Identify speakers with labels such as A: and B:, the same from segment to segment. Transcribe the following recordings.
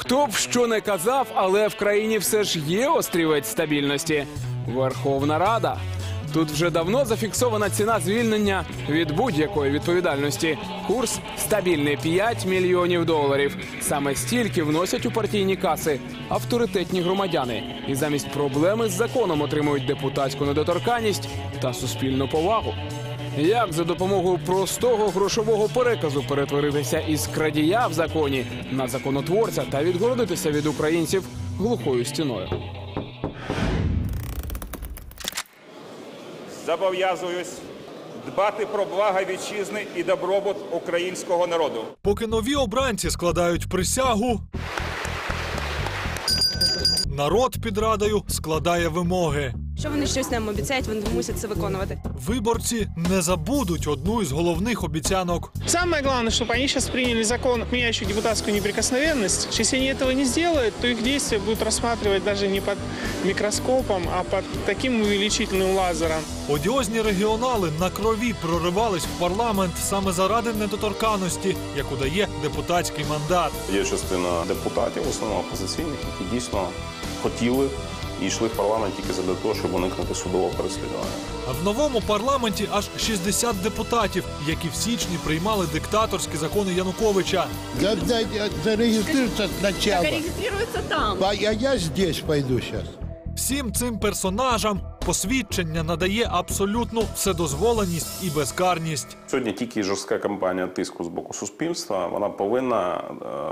A: Хто б що не казав, але в країні все ж є острівець стабільності Верховна Рада. Тут вже давно зафіксована ціна звільнення від будь-якої відповідальності. Курс стабільний 5 мільйонів доларів. Саме стільки вносять у партійні каси авторитетні громадяни, і замість проблеми з законом отримують депутатську недоторканність та суспільну повагу. Як за допомогою простого грошового переказу перетворитися із крадія в законі на законотворця та відгородитися від українців глухою стіною?
B: Зобов'язуюсь дбати про благо вітчизни і добробут українського народу.
C: Поки нові обранці складають присягу, народ під радою складає вимоги.
D: Що вони щось нам обіцяють, вони мусять це виконувати.
C: Виборці не забудуть одну із головних обіцянок.
E: Самое главное, чтобы они сейчас приняли закон, отменяющий депутатскую неприкосновенность. Если они этого не сделают, то их действия будут рассматривать даже не под микроскопом, а под таким увеличительным лазером.
C: Одіозні регіонали на крові проривались в парламент саме заради недоторканості, яку дає депутатський мандат.
F: Є частина депутатів, в основному опозиційних, які дійсно хотіли і йшли в парламент тільки задля того, щоб уникнути судового переслідування.
C: В новому парламенті аж 60 депутатів, які в січні приймали диктаторські закони Януковича.
G: Да, да, зарегистрируйся сначала.
D: реєструється там.
G: А, я, я здесь пойду зараз.
C: Всім цим персонажам посвідчення надає абсолютну вседозволеність і безкарність.
F: Сьогодні тільки жорстка кампанія тиску з боку суспільства вона повинна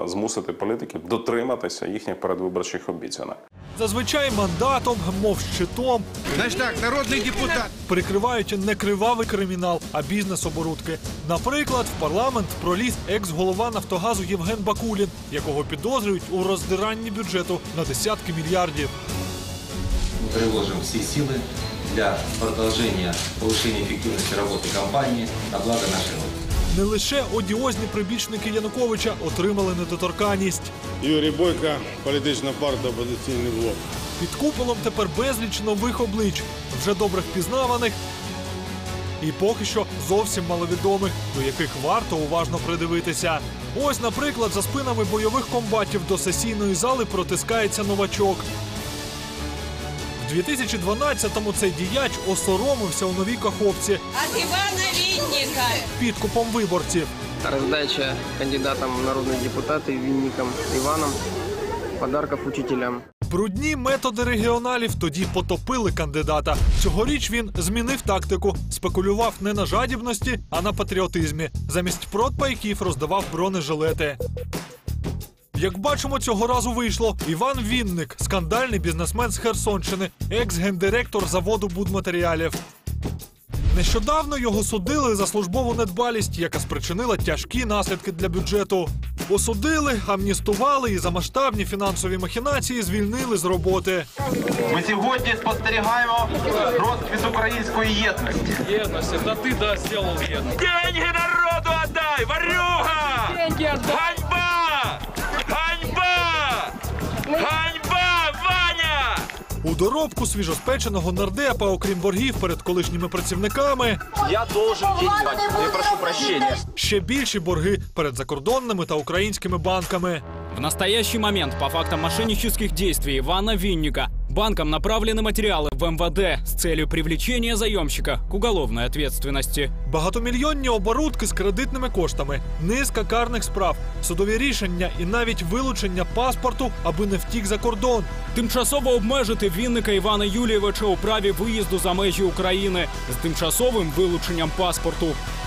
F: е, змусити політиків дотриматися їхніх передвиборчих обіцянок.
C: Зазвичай мандатом, мов щитом,
H: Значит так, народный депутат.
C: прикривають не кривавий кримінал, а бізнес-оборудки. Наприклад, в парламент проліз екс-голова Нафтогазу Євген Бакулін, якого підозрюють у роздиранні бюджету на десятки мільярдів
I: Мы приложим все силы для продолжения повышения эффективности работы компании на благо нашей Родины.
C: Не лише одіозні прибічники Януковича отримали недоторканність.
J: Юрій Бойко, політична партія «Опозиційний блок».
C: Під куполом тепер безліч нових облич, вже добре впізнаваних і поки що зовсім маловідомих, до яких варто уважно придивитися. Ось, наприклад, за спинами бойових комбатів до сесійної зали протискається новачок. В 2012-му цей діяч осоромився у новій каховці
D: От Івана Вінніка.
C: підкупом виборців.
K: Раздача кандидатам в народные депутаты, Винникам, Иваном, подарков учителям.
C: Брудні методи регіоналів тоді потопили кандидата. Цьогоріч він змінив тактику, спекулював не на жадібності, а на патріотизмі. Замість продпайків роздавав бронежилети. Як бачимо, цього разу вийшло. Іван Вінник, скандальний бізнесмен з Херсонщини, екс-гендиректор заводу будматеріалів. Нещодавно його судили за службову недбалість, яка спричинила тяжкі наслідки для бюджету. Посудили, амністували і за масштабні фінансові махінації звільнили з роботи.
I: Ми сьогодні спостерігаємо розквіт української єдності.
A: Єдності, та ти да зробив єдність.
B: Деньги народу отдай, варюга! Ганьба!
C: Доробку свіжоспеченого нардепа, окрім боргів перед колишніми працівниками,
I: Я должен деньги. Я прошу прощення.
C: ще більші борги перед закордонними та українськими банками.
L: В настоящий момент по фактам мошеннических действий Ивана Винника банкам направлены материалы в МВД с целью привлечения заемщика к уголовной ответственности.
C: Багатомільйонні оборудки з кредитними коштами, низка карних справ, судові рішення і навіть вилучення паспорту, аби не втік за кордон.
L: Тимчасово обмежити Вінника Івана Юлійовича у праві виїзду за межі України з тимчасовим вилученням паспорту.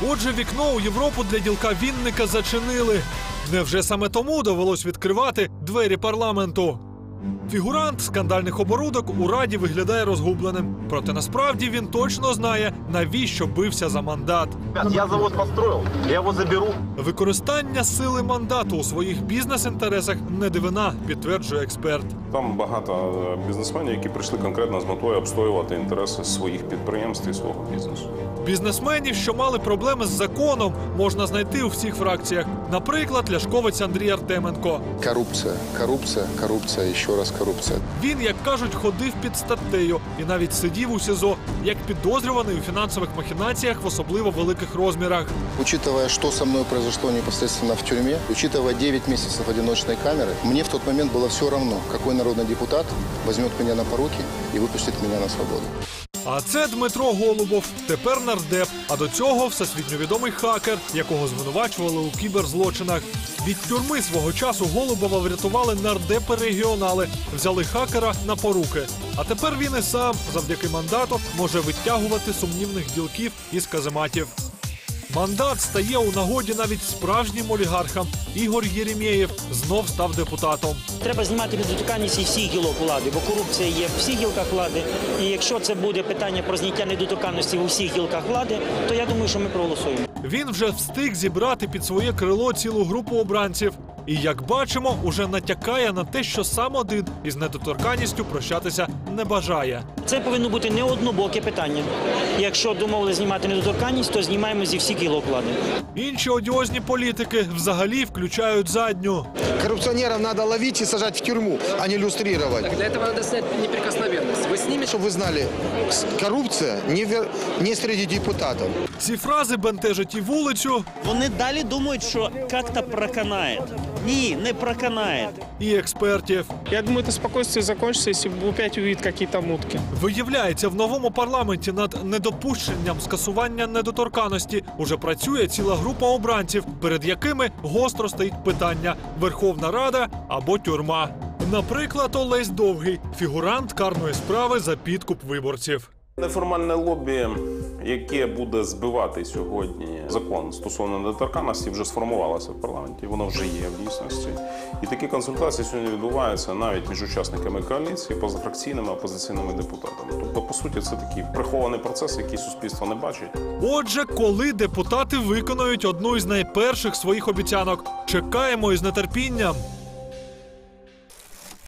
C: Отже, вікно у Європу для ділка Вінника зачинили. Невже саме тому довелось відкривати двері парламенту? Фігурант скандальних оборудок у раді виглядає розгубленим. Проте насправді він точно знає, навіщо бився за мандат.
I: Я завод построил, я его заберу.
C: Використання сили мандату у своїх бізнес-інтересах не дивина, підтверджує експерт.
F: Там багато е, бізнесменів, які прийшли конкретно з метою обстоювати інтереси своїх підприємств і свого бізнесу.
C: Бізнесменів, що мали проблеми з законом, можна знайти у всіх фракціях. Наприклад, ляшковець Андрій Артеменко.
G: Коррупция, коррупция, коррупция, еще
M: еще раз коррупция.
C: Він, як кажуть, ходив під статтею і навіть сидів у СІЗО як підозрюваний у фінансових махінаціях в особливо великих розмірах.
M: Учитывая, что со мной произошло непосредственно в тюрьме, учитывая 9 месяцев одиночной камеры, мне в тот момент было все равно, какой народный депутат возьмет меня на поруки и выпустит меня на свободу.
C: А це Дмитро Голубов, тепер нардеп. А до цього всесвітньо відомий хакер, якого звинувачували у кіберзлочинах. Від тюрми свого часу Голубова врятували нардепи-регіонали, взяли хакера на поруки. А тепер він і сам, завдяки мандату, може витягувати сумнівних ділків із казематів. Мандат стає у нагоді навіть справжнім олігархам. Ігор Єремєєв знов став депутатом.
N: Треба знімати недоторканність і всіх гілок влади, бо корупція є в всіх гілках влади. І якщо це буде питання про зняття недоторканності в усіх гілках влади, то я думаю, що ми проголосуємо.
C: Він вже встиг зібрати під своє крило цілу групу обранців. І як бачимо, уже натякає на те, що сам один із недоторканністю прощатися не бажає.
N: Це повинно бути не однобоке питання. Якщо домовили знімати недоторканність, то знімаємо зі всіх гілок влади.
C: Інші одіозні політики взагалі включають задню.
H: Коррупционеров надо ловить и сажать в тюрьму, а не иллюстрировать.
K: Для этого надо снять неприкосновенность. Вы снимете?
H: Чтобы вы знали, с- коррупция не, вер- не среди депутатов.
C: Ці фрази бентежать і вулицю,
N: Вони далі думають, що як-то проканає. Ні, не проканає.
C: і експертів.
E: Я думаю, это спокойствие закончится, если опять увидит какие-то мутки.
C: Виявляється, в новому парламенті над недопущенням скасування недоторканості уже працює ціла група обранців, перед якими гостро стоїть питання: Верховна Рада або тюрма. Наприклад, Олесь Довгий, фігурант карної справи за підкуп виборців.
F: Неформальне лобі, яке буде збивати сьогодні закон стосовно недоторканності, вже сформувалося в парламенті. Воно вже є в дійсності. І такі консультації сьогодні відбуваються навіть між учасниками коаліції, позафракційними опозиційними депутатами. Тобто, по суті, це такий прихований процес, який суспільство не бачить.
C: Отже, коли депутати виконають одну із найперших своїх обіцянок, чекаємо із нетерпінням.